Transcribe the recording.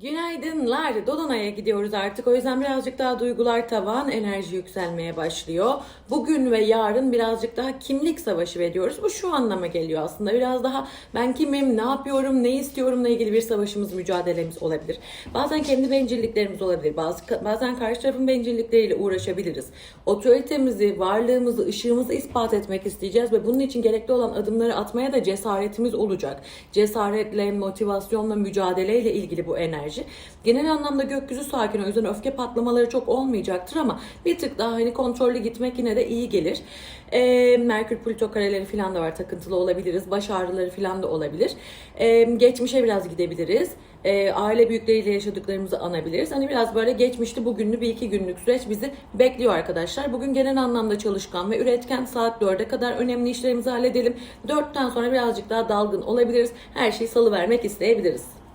Günaydınlar. Dolunay'a gidiyoruz artık. O yüzden birazcık daha duygular tavan, enerji yükselmeye başlıyor. Bugün ve yarın birazcık daha kimlik savaşı veriyoruz. Bu şu anlama geliyor aslında. Biraz daha ben kimim, ne yapıyorum, ne istiyorumla ilgili bir savaşımız, mücadelemiz olabilir. Bazen kendi bencilliklerimiz olabilir. Bazı, bazen karşı tarafın bencillikleriyle uğraşabiliriz. Otoritemizi, varlığımızı, ışığımızı ispat etmek isteyeceğiz ve bunun için gerekli olan adımları atmaya da cesaretimiz olacak. Cesaretle, motivasyonla, mücadeleyle ilgili bu enerji. Genel anlamda gökyüzü sakin o yüzden öfke patlamaları çok olmayacaktır ama bir tık daha hani kontrollü gitmek yine de iyi gelir. Ee, Merkür Plüto kareleri falan da var takıntılı olabiliriz. Baş ağrıları falan da olabilir. Ee, geçmişe biraz gidebiliriz. Ee, aile büyükleriyle yaşadıklarımızı anabiliriz. Hani biraz böyle geçmişti bugünlü bir iki günlük süreç bizi bekliyor arkadaşlar. Bugün genel anlamda çalışkan ve üretken saat 4'e kadar önemli işlerimizi halledelim. 4'ten sonra birazcık daha dalgın olabiliriz. Her şeyi salıvermek isteyebiliriz.